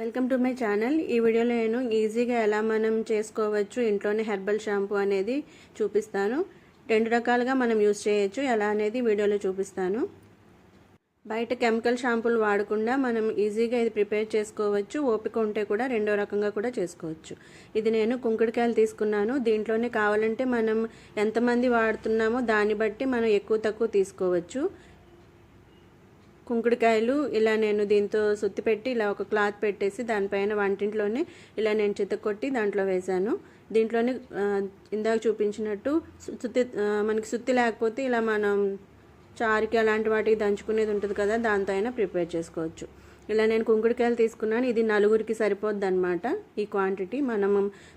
Welcome to my channel. ఈ వీడియోలో నేను ఈజీగా ఎలా మనం చేసుకోవచ్చు ఇంట్లోనే హెర్బల్ షాంపూ అనేది చూపిస్తాను. రెండు రకాలుగా మనం యూస్ చేయొచ్చు. ఎలా అనేది వీడియోలో చూపిస్తాను. బయట కెమికల్ షాంపూలు వాడకుండా మనం ఈజీగా ఇది ప్రిపేర్ చేసుకోవచ్చు. ఓపిక ఉంటే కూడా రెండో రకంగా కూడా చేసుకోవచ్చు. ఇది నేను కుంకుడుకాయలు తీసుకున్నాను. దీంట్లోనే కావాలంటే మనం ఎంతమంది వాడుతున్నామో దాన్ని బట్టి మనం ఎక్కువ తక్కువ తీసుకోవచ్చు. కుంకుడుకాయలు ఇలా నేను దీంతో సుత్తి పెట్టి ఇలా ఒక క్లాత్ పెట్టేసి దానిపైన వంటింట్లోనే ఇలా నేను చితకొట్టి దాంట్లో వేశాను. దీంట్లోనే ఇందాక చూపించినట్టు సుత్తి మనకి సుత్తి లేకపోతే ఇలా మనం చారుకి అలాంటి వాటికి దంచుకునేది ఉంటుంది కదా దాంతో అయినా ప్రిపేర్ చేసుకోవచ్చు. ఇలా నేను కుంకుడుకాయలు తీసుకున్నాను. ఇది నలుగురికి సరిపోద్ది అనమాట ఈ క్వాంటిటీ మనం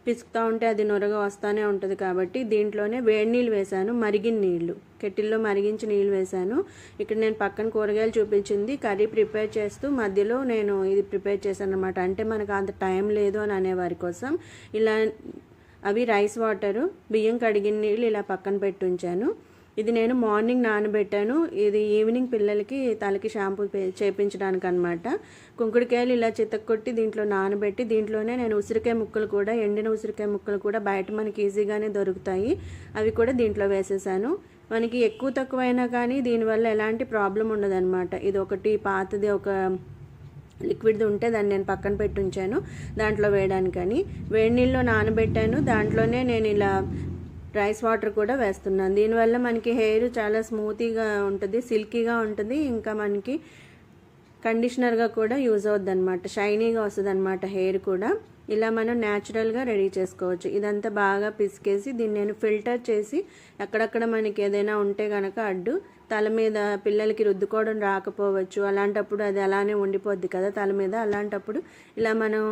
పిసుకుతూ ఉంటే అది నొరగా వస్తూనే ఉంటుంది కాబట్టి దీంట్లోనే వేడి నీళ్ళు వేశాను. మరిగిన నీళ్ళు. కెటిల్లో మరిగించి నీళ్ళు వేశాను. ఇక్కడ నేను పక్కన కూరగాయలు చూపించింది. కర్రీ ప్రిపేర్ చేస్తూ మధ్యలో నేను ఇది ప్రిపేర్ చేశాను అనమాట అంటే మనకు అంత టైం లేదు అని అనేవారి కోసం ఇలా అవి రైస్ వాటరు బియ్యం కడిగిన నీళ్ళు ఇలా పక్కన పెట్టి ఉంచాను. ఇది నేను మార్నింగ్ నానబెట్టాను. ఇది ఈవినింగ్ పిల్లలకి తలకి షాంపూ చేపించడానికి అనమాట కుంకుడికాయలు ఇలా చితక్కొట్టి దీంట్లో నానబెట్టి దీంట్లోనే నేను ఉసిరికాయ ముక్కలు కూడా ఎండిన ఉసిరికాయ ముక్కలు కూడా బయట మనకి ఈజీగానే దొరుకుతాయి. అవి కూడా దీంట్లో వేసేసాను. మనకి ఎక్కువ తక్కువైనా కానీ దీనివల్ల ఎలాంటి ప్రాబ్లం ఉండదన్నమాట. ఇది ఒకటి పాతది ఒక లిక్విడ్ది ఉంటే దాన్ని నేను పక్కన పెట్టి ఉంచాను దాంట్లో వేయడానికని. వేడి నీళ్ళు నానబెట్టాను. దాంట్లోనే నేను ఇలా రైస్ వాటర్ కూడా వేస్తున్నాను. దీనివల్ల మనకి హెయిర్ చాలా స్మూతీగా ఉంటుంది సిల్కీగా ఉంటుంది ఇంకా మనకి కండిషనర్గా కూడా యూజ్ అవుద్ది అనమాట షైనీగా వస్తుంది అనమాట హెయిర్ కూడా. ఇలా మనం న్యాచురల్గా రెడీ చేసుకోవచ్చు. ఇదంతా బాగా పిసికేసి దీన్ని నేను ఫిల్టర్ చేసి అక్కడక్కడ మనకి ఏదైనా ఉంటే కనుక అడ్డు తల మీద పిల్లలకి రుద్దుకోవడం రాకపోవచ్చు. అలాంటప్పుడు అది అలానే ఉండిపోద్ది కదా తల మీద. అలాంటప్పుడు ఇలా మనం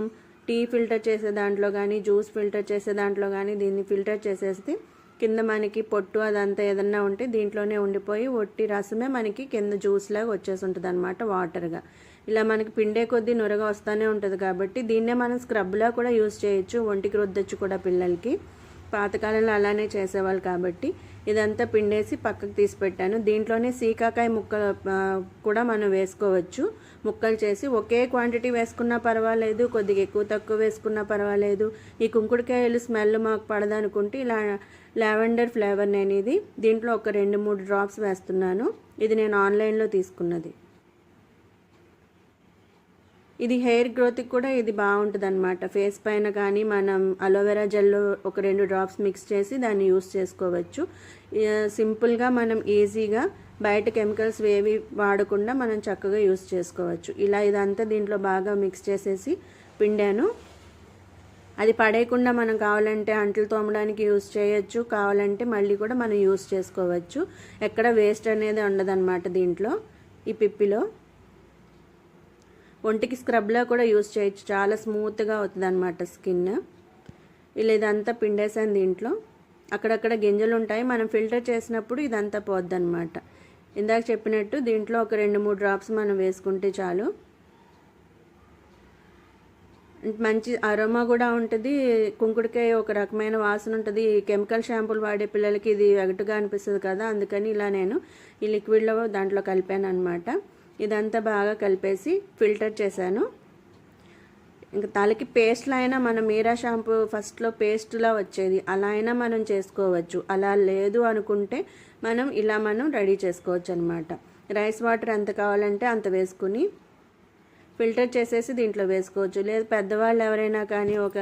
టీ ఫిల్టర్ చేసే దాంట్లో కానీ జ్యూస్ ఫిల్టర్ చేసే దాంట్లో కానీ దీన్ని ఫిల్టర్ చేసేస్తే కింద మనకి పొట్టు అదంతా ఏదన్నా ఉంటే దీంట్లోనే ఉండిపోయి ఒట్టి రసమే మనకి కింద జ్యూస్ లాగా వచ్చేసి ఉంటుంది అనమాట వాటర్గా. ఇలా మనకి పిండే కొద్దీ నురగా వస్తూనే ఉంటుంది కాబట్టి దీన్నే మనం స్క్రబ్లా కూడా యూస్ చేయొచ్చు ఒంటికి రుద్దొచ్చు కూడా పిల్లలకి. పాతకాలంలో అలానే చేసేవాళ్ళు కాబట్టి ఇదంతా పిండేసి పక్కకు తీసి పెట్టాను దీంట్లోనే సీకాకాయ ముక్కలు కూడా మనం వేసుకోవచ్చు. ముక్కలు చేసి ఒకే క్వాంటిటీ వేసుకున్నా పర్వాలేదు కొద్దిగా ఎక్కువ తక్కువ వేసుకున్నా పర్వాలేదు. ఈ కుంకుడుకాయలు స్మెల్ మాకు పడదనుకుంటే ఇలా లావెండర్ ఫ్లేవర్ నేను ఇది దీంట్లో ఒక రెండు మూడు డ్రాప్స్ వేస్తున్నాను. ఇది నేను ఆన్లైన్లో తీసుకున్నది. ఇది హెయిర్ గ్రోత్కి కూడా ఇది బాగుంటుంది అనమాట ఫేస్ పైన కానీ మనం అలోవెరా జెల్లో ఒక రెండు డ్రాప్స్ మిక్స్ చేసి దాన్ని యూస్ చేసుకోవచ్చు. సింపుల్గా మనం ఈజీగా బయట కెమికల్స్ ఏవి వాడకుండా మనం చక్కగా యూస్ చేసుకోవచ్చు. ఇలా ఇదంతా దీంట్లో బాగా మిక్స్ చేసేసి పిండాను. అది పడేయకుండా మనం కావాలంటే అంట్లు తోమడానికి యూస్ చేయొచ్చు. కావాలంటే మళ్ళీ కూడా మనం యూస్ చేసుకోవచ్చు. ఎక్కడ వేస్ట్ అనేది ఉండదన్నమాట దీంట్లో ఈ పిప్పిలో. ఒంటికి స్క్రబ్లా కూడా యూజ్ చేయొచ్చు. చాలా స్మూత్గా అవుతుంది అనమాట స్కిన్ ఇలా ఇదంతా పిండేసాను దీంట్లో. అక్కడక్కడ గింజలు ఉంటాయి. మనం ఫిల్టర్ చేసినప్పుడు ఇదంతా పోద్ది అనమాట ఇందాక చెప్పినట్టు దీంట్లో ఒక రెండు మూడు డ్రాప్స్ మనం వేసుకుంటే చాలు. మంచి అరోమా కూడా ఉంటుంది. కుంకుడికాయ ఒక రకమైన వాసన ఉంటుంది. కెమికల్ షాంపూలు వాడే పిల్లలకి ఇది వెగటుగా అనిపిస్తుంది కదా. అందుకని ఇలా నేను ఈ లిక్విడ్లో దాంట్లో కలిపాను అనమాట ఇదంతా బాగా కలిపేసి ఫిల్టర్ చేశాను. ఇంకా తలకి పేస్ట్లో అయినా మనం మీరా షాంపూ ఫస్ట్లో పేస్ట్లా వచ్చేది. అలా అయినా మనం చేసుకోవచ్చు. అలా లేదు అనుకుంటే మనం ఇలా మనం రెడీ చేసుకోవచ్చు అనమాట రైస్ వాటర్ ఎంత కావాలంటే అంత వేసుకుని ఫిల్టర్ చేసేసి దీంట్లో వేసుకోవచ్చు. లేదు పెద్దవాళ్ళు ఎవరైనా కానీ ఒక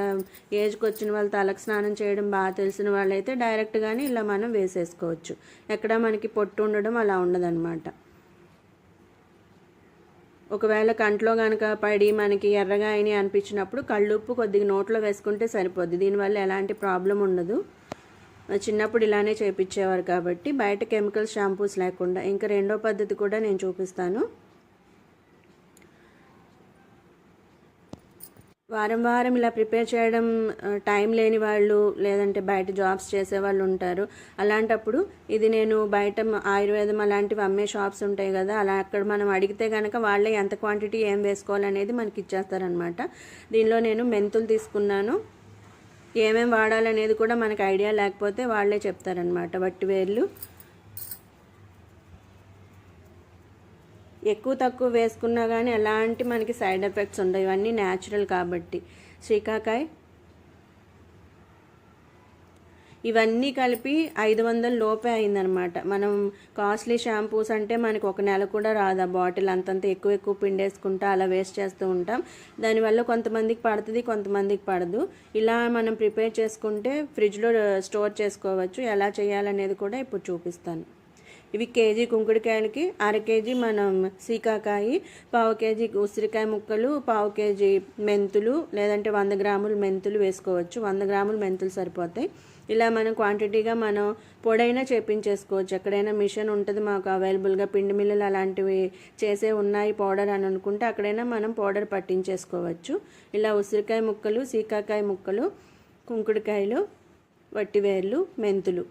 ఏజ్కి వచ్చిన వాళ్ళు తలకు స్నానం చేయడం బాగా తెలిసిన వాళ్ళైతే డైరెక్ట్గానే ఇలా మనం వేసేసుకోవచ్చు. ఎక్కడ మనకి పొట్టు ఉండడం అలా ఉండదన్నమాట ఒకవేళ కంట్లో కనుక పడి మనకి ఎర్రగా అయినాయి అనిపించినప్పుడు కళ్ళుప్పు కొద్దిగా నోట్లో వేసుకుంటే సరిపోద్ది. దీనివల్ల ఎలాంటి ప్రాబ్లం ఉండదు. చిన్నప్పుడు ఇలానే చేపించేవారు కాబట్టి బయట కెమికల్ షాంపూస్ లేకుండా ఇంకా రెండో పద్ధతి కూడా నేను చూపిస్తాను. వారం వారం ఇలా ప్రిపేర్ చేయడం టైం లేని వాళ్ళు లేదంటే బయట జాబ్స్ చేసే వాళ్ళు ఉంటారు. అలాంటప్పుడు ఇది నేను బయట ఆయుర్వేదం అలాంటివి అమ్మే షాప్స్ ఉంటాయి కదా అలా అక్కడ మనం అడిగితే కనుక వాళ్ళే ఎంత క్వాంటిటీ ఏం వేసుకోవాలనేది మనకి ఇచ్చేస్తారనమాట దీనిలో నేను మెంతులు తీసుకున్నాను. ఏమేమి వాడాలనేది కూడా మనకు ఐడియా లేకపోతే వాళ్ళే చెప్తారనమాట వట్టి వేర్లు ఎక్కువ తక్కువ వేసుకున్నా కానీ ఎలాంటి మనకి సైడ్ ఎఫెక్ట్స్ ఉండవు. ఇవన్నీ న్యాచురల్ కాబట్టి. శ్రీకాకాయ? ఇవన్నీ కలిపి ఐదు వందల లోపే అయిందనమాట. మనం కాస్ట్లీ షాంపూస్ అంటే మనకు ఒక నెల కూడా రాదు. ఆ బాటిల్ అంతంత ఎక్కువ ఎక్కువ పిండేసుకుంటా అలా వేస్ట్ చేస్తూ ఉంటాం. దానివల్ల కొంతమందికి పడుతుంది కొంతమందికి పడదు. ఇలా మనం ప్రిపేర్ చేసుకుంటే ఫ్రిడ్జ్లో స్టోర్ చేసుకోవచ్చు. ఎలా చేయాలనేది కూడా ఇప్పుడు చూపిస్తాను. ఇవి కేజీ కుంకుడుకాయలకి అర కేజీ మనం సీకాకాయి పావు కేజీ ఉసిరికాయ ముక్కలు పావు కేజీ మెంతులు లేదంటే వంద గ్రాములు మెంతులు వేసుకోవచ్చు. వంద గ్రాములు మెంతులు సరిపోతాయి. ఇలా మనం క్వాంటిటీగా మనం పొడైనా చేపించేసుకోవచ్చు. ఎక్కడైనా మిషన్ ఉంటుంది మాకు అవైలబుల్గా. పిండి మిల్లులు అలాంటివి చేసే ఉన్నాయి పౌడర్ అని అనుకుంటే అక్కడైనా మనం పౌడర్ పట్టించేసుకోవచ్చు. ఇలా ఉసిరికాయ ముక్కలు సీకాకాయ ముక్కలు కుంకుడుకాయలు వట్టివేర్లు మెంతులు.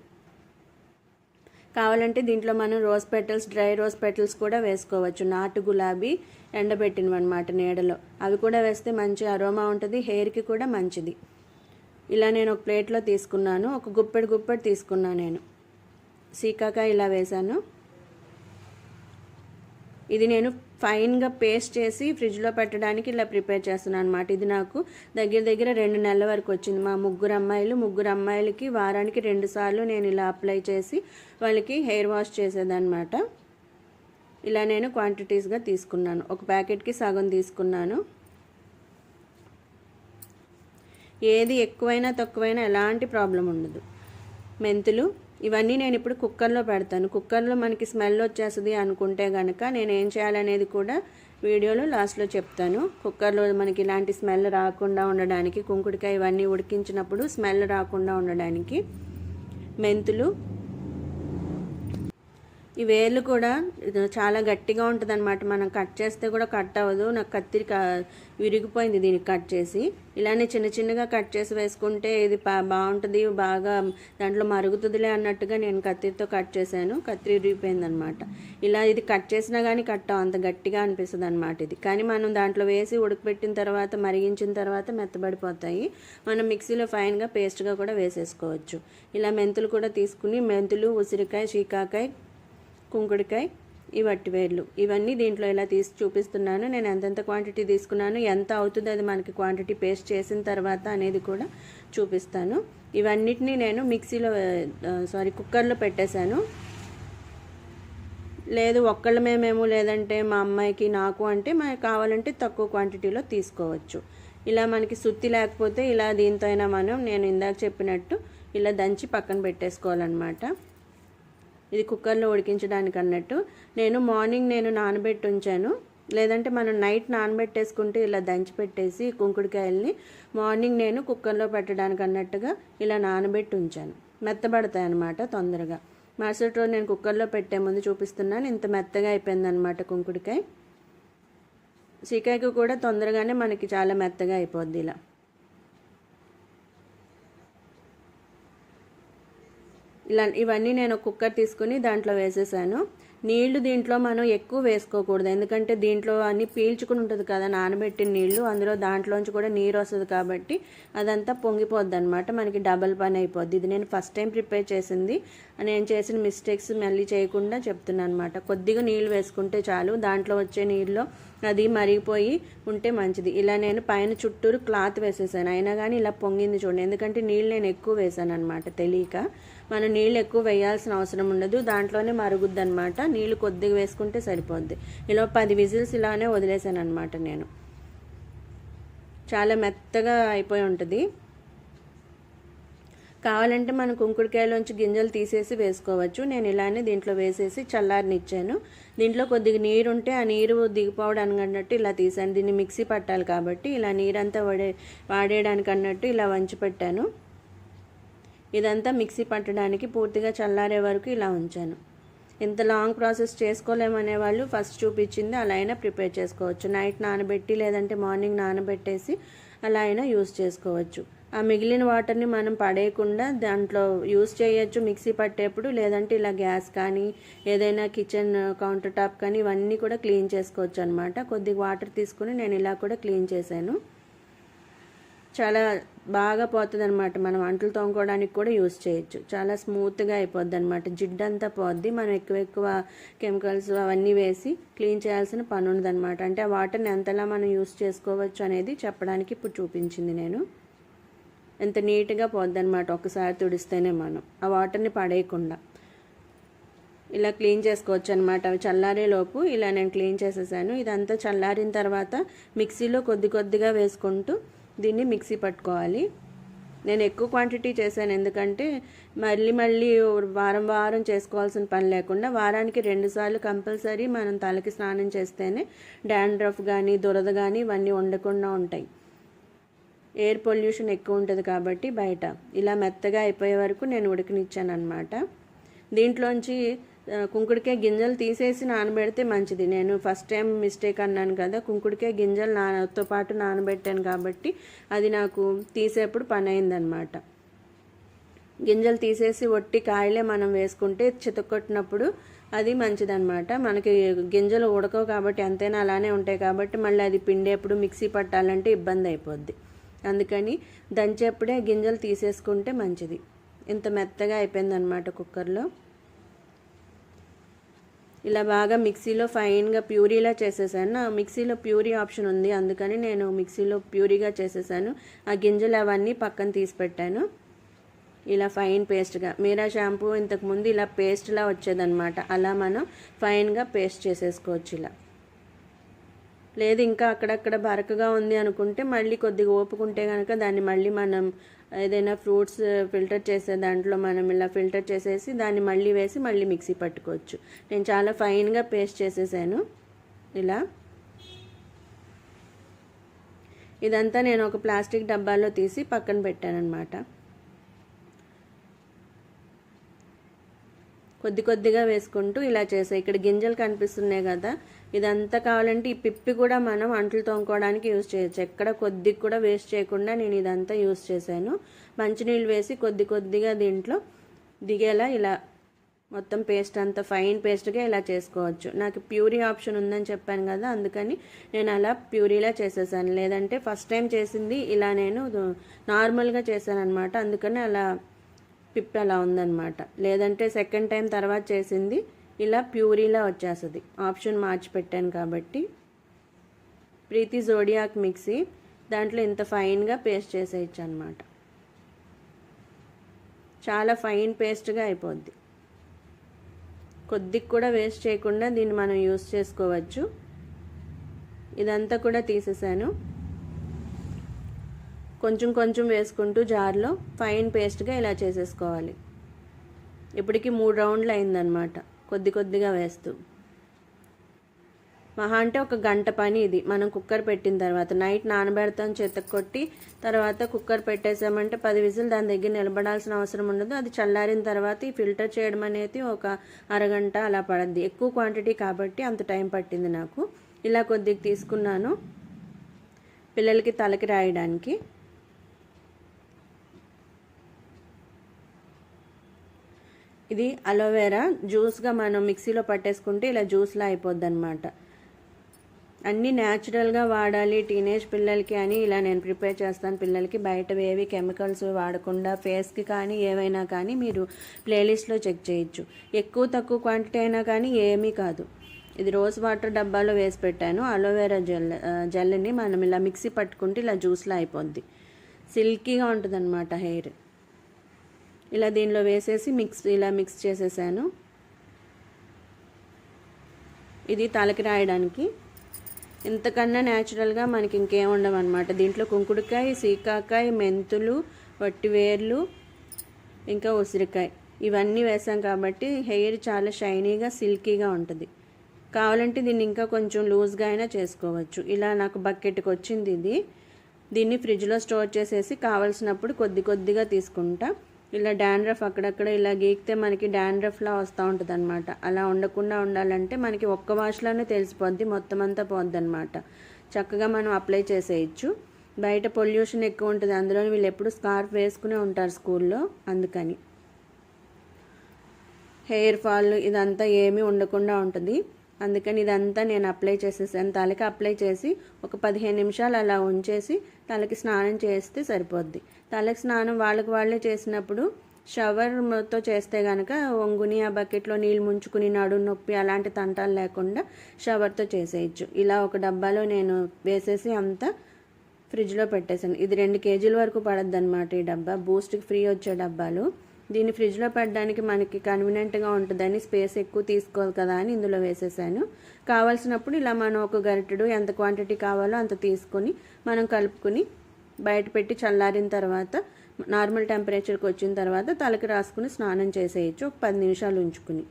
కావాలంటే దీంట్లో మనం rose petals dry rose petals కూడా వేసుకోవచ్చు. నాటు గులాబీ ఎండబెట్టినవన్నమాట నీడలో. అవి కూడా వేస్తే మంచి అరోమా ఉంటుంది హెయిర్కి కూడా మంచిది. ఇలా నేను ఒక ప్లేట్లో తీసుకున్నాను. ఒక గుప్పెడు గుప్పెడు తీసుకున్నాను నేను. సీకాకాయ ఇలా వేశాను. ఇది నేను ఫైన్గా పేస్ట్ చేసి ఫ్రిడ్జ్లో పెట్టడానికి ఇలా ప్రిపేర్ చేస్తున్నాను అనమాట ఇది నాకు దగ్గర దగ్గర రెండు నెలల వరకు వచ్చింది. మా ముగ్గురు అమ్మాయిలు ముగ్గురు అమ్మాయిలకి వారానికి రెండు సార్లు నేను ఇలా అప్లై చేసి వాళ్ళకి హెయిర్ వాష్ చేసేదన్నమాట. ఇలా నేను క్వాంటిటీస్గా తీసుకున్నాను. ఒక ప్యాకెట్కి సగం తీసుకున్నాను. ఏది ఎక్కువైనా తక్కువైనా ఎలాంటి ప్రాబ్లం ఉండదు. మెంతులు ఇవన్నీ నేను ఇప్పుడు కుక్కర్లో పెడతాను. కుక్కర్లో మనకి స్మెల్ వచ్చేస్తుంది అనుకుంటే కనుక నేను ఏం చేయాలనేది కూడా వీడియోలో లాస్ట్లో చెప్తాను. కుక్కర్లో మనకి ఇలాంటి స్మెల్ రాకుండా ఉండడానికి కుంకుడికాయ ఇవన్నీ ఉడికించినప్పుడు స్మెల్ రాకుండా ఉండడానికి మెంతులు ఈ వేర్లు కూడా చాలా గట్టిగా ఉంటుంది అనమాట మనం కట్ చేస్తే కూడా కట్ అవ్వదు. నాకు కత్తిరి విరిగిపోయింది దీనికి కట్ చేసి. ఇలానే చిన్న చిన్నగా కట్ చేసి వేసుకుంటే ఇది బాగుంటుంది బాగా దాంట్లో మరుగుతుందిలే అన్నట్టుగా నేను కత్తిరితో కట్ చేశాను. కత్తిరి విరిగిపోయింది అనమాట ఇలా ఇది కట్ చేసినా కానీ కట్ అంత గట్టిగా అనిపిస్తుంది అనమాట ఇది. కానీ మనం దాంట్లో వేసి ఉడకపెట్టిన తర్వాత మరిగించిన తర్వాత మెత్తబడిపోతాయి. మనం మిక్సీలో ఫైన్గా పేస్ట్గా కూడా వేసేసుకోవచ్చు. ఇలా మెంతులు కూడా తీసుకుని మెంతులు ఉసిరికాయ చీకాకాయ కుంకుడికాయ ఈ వట్టివేర్లు ఇవన్నీ దీంట్లో ఇలా తీసి చూపిస్తున్నాను. నేను ఎంతెంత క్వాంటిటీ తీసుకున్నాను ఎంత అవుతుంది అది మనకి క్వాంటిటీ పేస్ట్ చేసిన తర్వాత అనేది కూడా చూపిస్తాను. ఇవన్నిటిని నేను మిక్సీలో సారీ కుక్కర్లో పెట్టేశాను. లేదు ఒక్కళ్ళమే మేము లేదంటే మా అమ్మాయికి నాకు అంటే మనకి కావాలంటే తక్కువ క్వాంటిటీలో తీసుకోవచ్చు. ఇలా మనకి సుత్తి లేకపోతే ఇలా దీంతో అయినా మనం నేను ఇందాక చెప్పినట్టు ఇలా దంచి పక్కన పెట్టేసుకోవాలన్నమాట. ఇది కుక్కర్లో ఉడికించడానికి అన్నట్టు నేను మార్నింగ్ నేను నానబెట్టి ఉంచాను. లేదంటే మనం నైట్ నానబెట్టేసుకుంటే ఇలా దంచి పెట్టేసి కుంకుడుకాయల్ని మార్నింగ్ నేను కుక్కర్లో పెట్టడానికి అన్నట్టుగా ఇలా నానబెట్టి ఉంచాను. మెత్తబడతాయి అన్నమాట తొందరగా. మరుసటి రోజు నేను కుక్కర్లో పెట్టే ముందు చూపిస్తున్నాను. ఇంత మెత్తగా అయిపోయిందనమాట కుంకుడికాయ. సీకాయకు కూడా తొందరగానే మనకి చాలా మెత్తగా అయిపోద్ది ఇలా. ఇలా ఇవన్నీ నేను కుక్కర్ తీసుకుని దాంట్లో వేసేసాను. నీళ్ళు దీంట్లో మనం ఎక్కువ వేసుకోకూడదు. ఎందుకంటే దీంట్లో అన్ని పీల్చుకుని ఉంటుంది కదా నానబెట్టిన నీళ్ళు. అందులో దాంట్లోంచి కూడా నీరు వస్తుంది కాబట్టి అదంతా పొంగిపోద్ది అనమాట మనకి డబల్ పని అయిపోద్ది. ఇది నేను ఫస్ట్ టైం ప్రిపేర్ చేసింది. నేను చేసిన మిస్టేక్స్ మళ్ళీ చేయకుండా చెప్తున్నాను అనమాట కొద్దిగా నీళ్ళు వేసుకుంటే చాలు. దాంట్లో వచ్చే నీళ్ళలో అది మరిగిపోయి ఉంటే మంచిది. ఇలా నేను పైన చుట్టూరు క్లాత్ వేసేసాను. అయినా కానీ ఇలా పొంగింది చూడండి. ఎందుకంటే నీళ్ళు నేను ఎక్కువ వేసాను అనమాట తెలియక. మనం నీళ్ళు ఎక్కువ వేయాల్సిన అవసరం ఉండదు. దాంట్లోనే మరుగుద్ది అనమాట నీళ్ళు కొద్దిగా వేసుకుంటే సరిపోద్ది. ఇలా పది విజిల్స్ ఇలానే వదిలేసాను అనమాట నేను. చాలా మెత్తగా అయిపోయి ఉంటుంది. కావాలంటే మనం కుంకుడుకాయలోంచి గింజలు తీసేసి వేసుకోవచ్చు. నేను ఇలానే దీంట్లో వేసేసి చల్లారనిచ్చాను. దీంట్లో కొద్దిగా నీరు ఉంటే ఆ నీరు దిగిపోవడానికి అన్నట్టు ఇలా తీసాను. దీన్ని మిక్సీ పట్టాలి కాబట్టి ఇలా నీరంతా వాడే వాడేయడానికి అన్నట్టు ఇలా వంచి పెట్టాను. ఇదంతా మిక్సీ పట్టడానికి పూర్తిగా చల్లారే వరకు ఇలా ఉంచాను. ఇంత లాంగ్ ప్రాసెస్ చేసుకోలేమనే వాళ్ళు ఫస్ట్ చూపించింది అలా అయినా ప్రిపేర్ చేసుకోవచ్చు. నైట్ నానబెట్టి లేదంటే మార్నింగ్ నానబెట్టేసి అలా అయినా యూస్ చేసుకోవచ్చు. ఆ మిగిలిన వాటర్ని మనం పడేయకుండా దాంట్లో యూస్ చేయొచ్చు మిక్సీ పట్టేప్పుడు లేదంటే ఇలా గ్యాస్ కానీ ఏదైనా కిచెన్ కౌంటర్ టాప్ కానీ ఇవన్నీ కూడా క్లీన్ చేసుకోవచ్చు అనమాట కొద్దిగా వాటర్ తీసుకుని నేను ఇలా కూడా క్లీన్ చేశాను. చాలా బాగా పోతుంది అనమాట మనం అంట్లు తోముకోవడానికి కూడా యూస్ చేయొచ్చు. చాలా స్మూత్గా అయిపోద్ది అనమాట జిడ్డు అంతా పోద్ది. మనం ఎక్కువ ఎక్కువ కెమికల్స్ అవన్నీ వేసి క్లీన్ చేయాల్సిన పని ఉండదన్నమాట. అంటే ఆ వాటర్ని ఎంతలా మనం యూస్ చేసుకోవచ్చు అనేది చెప్పడానికి ఇప్పుడు చూపించింది నేను. ఎంత నీట్గా పోద్ది అనమాట ఒకసారి తుడిస్తేనే మనం. ఆ వాటర్ని పడేయకుండా. ఇలా క్లీన్ చేసుకోవచ్చు అనమాట అవి చల్లారేలోపు ఇలా నేను క్లీన్ చేసేసాను. ఇదంతా చల్లారిన తర్వాత మిక్సీలో కొద్ది కొద్దిగా వేసుకుంటూ దీన్ని మిక్సీ పట్టుకోవాలి. నేను ఎక్కువ క్వాంటిటీ చేశాను. ఎందుకంటే మళ్ళీ మళ్ళీ వారం వారం చేసుకోవాల్సిన పని లేకుండా వారానికి రెండుసార్లు కంపల్సరీ మనం తలకి స్నానం చేస్తేనే డాండ్రఫ్ కానీ దురద కానీ ఇవన్నీ ఉండకుండా ఉంటాయి. ఎయిర్ పొల్యూషన్ ఎక్కువ ఉంటుంది కాబట్టి బయట. ఇలా మెత్తగా అయిపోయే వరకు నేను ఉడకనిచ్చాను అనమాట దీంట్లోంచి కుంకుడికాయ గింజలు తీసేసి నానబెడితే మంచిది. నేను ఫస్ట్ టైం మిస్టేక్ అన్నాను కదా కుంకుడికాయ గింజలు నాతో పాటు నానబెట్టాను కాబట్టి అది నాకు తీసేప్పుడు పని అయిందనమాట గింజలు తీసేసి ఒట్టి కాయలే మనం వేసుకుంటే చితకొట్టినప్పుడు అది మంచిదన్నమాట. మనకి గింజలు ఉడకవు కాబట్టి ఎంతైనా అలానే ఉంటాయి కాబట్టి మళ్ళీ అది పిండేప్పుడు మిక్సీ పట్టాలంటే ఇబ్బంది అయిపోద్ది. అందుకని దంచేప్పుడే గింజలు తీసేసుకుంటే మంచిది. ఇంత మెత్తగా అయిపోయిందనమాట కుక్కర్లో. ఇలా బాగా మిక్సీలో ఫైన్గా ప్యూరీలా చేసేసాను. నా మిక్సీలో ప్యూరీ ఆప్షన్ ఉంది. అందుకని నేను మిక్సీలో ప్యూరీగా చేసేసాను. ఆ గింజలు అవన్నీ పక్కన తీసి పెట్టాను. ఇలా ఫైన్ పేస్ట్గా. మీరా షాంపూ ఇంతకుముందు ఇలా పేస్ట్లా వచ్చేదన్నమాట. అలా మనం ఫైన్గా పేస్ట్ చేసేసుకోవచ్చు ఇలా. లేదు ఇంకా అక్కడక్కడ బరకగా ఉంది అనుకుంటే మళ్ళీ కొద్దిగా ఓపుకుంటే కనుక దాన్ని మళ్ళీ మనం ఏదైనా ఫ్రూట్స్ ఫిల్టర్ చేసే దాంట్లో మనం ఇలా ఫిల్టర్ చేసేసి దాన్ని మళ్ళీ వేసి మళ్ళీ మిక్సీ పట్టుకోవచ్చు. నేను చాలా ఫైన్గా పేస్ట్ చేసేసాను. ఇలా. ఇదంతా నేను ఒక ప్లాస్టిక్ డబ్బాలో తీసి పక్కన పెట్టాను కొద్ది కొద్దిగా వేసుకుంటూ ఇలా చేసాయి ఇక్కడ గింజలు కనిపిస్తున్నాయి కదా ఇదంతా కావాలంటే ఈ పిప్పి కూడా మనం అంట్లు తోముకోవడానికి యూజ్ చేయొచ్చు. ఎక్కడ కొద్దిగా కూడా వేస్ట్ చేయకుండా నేను ఇదంతా యూజ్ చేశాను. మంచినీళ్ళు వేసి కొద్ది కొద్దిగా దీంట్లో దిగేలా ఇలా మొత్తం పేస్ట్ అంతా ఫైన్ పేస్ట్గా ఇలా చేసుకోవచ్చు. నాకు ప్యూరీ ఆప్షన్ ఉందని చెప్పాను కదా అందుకని నేను అలా ప్యూరీలా చేసేసాను. లేదంటే ఫస్ట్ టైం చేసింది ఇలా నేను నార్మల్గా చేశాను అనమాట అందుకని అలా పిప్పి అలా ఉందన్నమాట. లేదంటే సెకండ్ టైం తర్వాత చేసింది ఇలా ప్యూరీలా వచ్చేస్తుంది. ఆప్షన్ మార్చి పెట్టాను కాబట్టి. Preethi zodiac mixie. దాంట్లో ఇంత ఫైన్గా పేస్ట్ చేసేయచ్చు అనమాట చాలా ఫైన్ పేస్ట్గా అయిపోద్ది. కొద్దిగా కూడా వేస్ట్ చేయకుండా దీన్ని మనం యూస్ చేసుకోవచ్చు. ఇదంతా కూడా తీసేసాను. కొంచెం కొంచెం వేసుకుంటూ జార్లో ఫైన్ పేస్ట్గా ఇలా చేసేసుకోవాలి. ఇప్పటికి మూడు రౌండ్లు అయిందనమాట. కొద్ది కొద్దిగా వేస్తూ. మహా అంటే ఒక గంట పని ఇది. మనం కుక్కర్ పెట్టిన తర్వాత నైట్ నానబెడతాం చేతకు కొట్టి తర్వాత కుక్కర్ పెట్టేసామంటే పది విజిల్ దాని దగ్గర నిలబడాల్సిన అవసరం ఉండదు. అది చల్లారిన తర్వాత ఈ ఫిల్టర్ చేయడం అనేది ఒక అరగంట అలా పడద్ది. ఎక్కువ క్వాంటిటీ కాబట్టి అంత టైం పట్టింది నాకు. ఇలా కొద్దిగా తీసుకున్నాను. పిల్లలకి తలకి రాయడానికి. ఇది అలోవెరా. జ్యూస్గా మనం మిక్సీలో పట్టేసుకుంటే ఇలా జ్యూస్లా అయిపోద్ది అనమాట అన్నీ న్యాచురల్గా వాడాలి టీనేజ్ పిల్లలకి అని ఇలా నేను ప్రిపేర్ చేస్తాను పిల్లలకి. బయట ఏవి కెమికల్స్ వాడకుండా ఫేస్కి కానీ ఏవైనా కానీ మీరు ప్లేలిస్ట్లో చెక్ చేయొచ్చు. ఎక్కువ తక్కువ క్వాంటిటీ అయినా కానీ ఏమీ కాదు. ఇది రోజ్ వాటర్ డబ్బాలో వేసి పెట్టాను. అలోవెరా జెల్ జెల్ని మనం ఇలా మిక్సీ పట్టుకుంటే ఇలా జ్యూస్లా అయిపోద్ది. సిల్కీగా ఉంటుంది అనమాట హెయిర్ ఇలా దీనిలో వేసేసి మిక్స్ ఇలా మిక్స్ చేసేసాను. ఇది తలకి రాయడానికి. ఇంతకన్నా న్యాచురల్గా మనకి ఇంకేం ఉండవన్నమాట. దీంట్లో కుంకుడుకాయ సీకాకాయ మెంతులు వట్టివేర్లు ఇంకా ఉసిరికాయ. ఇవన్నీ వేసాం కాబట్టి హెయిర్ చాలా షైనీగా సిల్కీగా ఉంటుంది. కావాలంటే దీన్ని ఇంకా కొంచెం లూజ్గా అయినా చేసుకోవచ్చు. ఇలా నాకు బకెట్కి వచ్చింది ఇది. దీన్ని ఫ్రిడ్జ్లో స్టోర్ చేసేసి కావలసినప్పుడు కొద్ది కొద్దిగా తీసుకుంటా. ఇలా డాండ్రఫ్ అక్కడక్కడ ఇలా గీకితే మనకి డాండ్రఫ్లా వస్తూ ఉంటుంది అనమాట అలా ఉండకుండా ఉండాలంటే మనకి ఒక్క వాష్లోనే తెలిసిపోద్ది మొత్తం అంతా పోద్ది అనమాట చక్కగా మనం అప్లై చేసేయచ్చు. బయట పొల్యూషన్ ఎక్కువ ఉంటుంది అందులో వీళ్ళు ఎప్పుడు స్కార్ఫ్ వేసుకునే ఉంటారు స్కూల్లో అందుకని. హెయిర్ ఫాల్ ఇదంతా ఏమీ ఉండకుండా ఉంటుంది. అందుకని ఇదంతా నేను అప్లై చేసేసాను. తలకి అప్లై చేసి ఒక పదిహేను నిమిషాలు అలా ఉంచేసి తలకి స్నానం చేస్తే సరిపోద్ది. తలకి స్నానం వాళ్ళకి వాళ్ళే చేసినప్పుడు షవర్తో చేస్తే కనుక వంగుని ఆ బకెట్లో నీళ్ళు ముంచుకుని నడు నొప్పి అలాంటి తంటాలు లేకుండా షవర్తో చేసేయచ్చు. ఇలా ఒక డబ్బాలో నేను వేసేసి అంతా ఫ్రిడ్జ్లో పెట్టేశాను. ఇది రెండు కేజీల వరకు పడద్దు అనమాట ఈ డబ్బా. బూస్ట్కి ఫ్రీ వచ్చే డబ్బాలు. దీన్ని ఫ్రిడ్జ్లో పెట్టడానికి మనకి కన్వీనియంట్గా ఉంటుందని స్పేస్ ఎక్కువ తీసుకోవాలి కదా అని ఇందులో వేసేసాను. కావాల్సినప్పుడు ఇలా మనం ఒక గరిటెడు ఎంత క్వాంటిటీ కావాలో అంత తీసుకొని మనం కలుపుకొని బయట పెట్టి చల్లారిన తర్వాత నార్మల్ టెంపరేచర్కి వచ్చిన తర్వాత తలకి రాసుకుని స్నానం చేసేయచ్చు. ఒక పది నిమిషాలు ఉంచుకుని.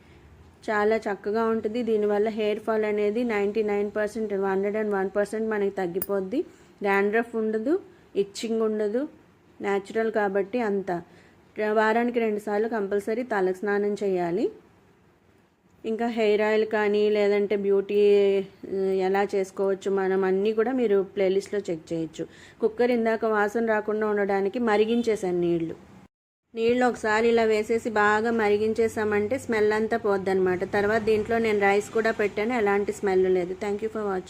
చాలా చక్కగా ఉంటుంది. దీనివల్ల హెయిర్ ఫాల్ అనేది ninety nine percent hundred and one percent మనకి తగ్గిపోద్ది. డాండ్రఫ్ ఉండదు ఇచ్చింగ్ ఉండదు. న్యాచురల్ కాబట్టి అంత. వారానికి రెండుసార్లు కంపల్సరీ తలకు స్నానం చేయాలి. ఇంకా హెయిర్ ఆయిల్ కానీ లేదంటే బ్యూటీ ఎలా చేసుకోవచ్చు మనం అన్నీ కూడా మీరు ప్లేలిస్ట్లో చెక్ చేయొచ్చు. కుక్కర్ ఇందాక వాసన రాకుండా ఉండడానికి మరిగించేసాను నీళ్ళు. నీళ్ళు ఒకసారి ఇలా వేసేసి బాగా మరిగించేసామంటే స్మెల్ అంతా పోద్దనమాట తర్వాత దీంట్లో నేను రైస్ కూడా పెట్టాను ఎలాంటి స్మెల్ లేదు. Thank you for watching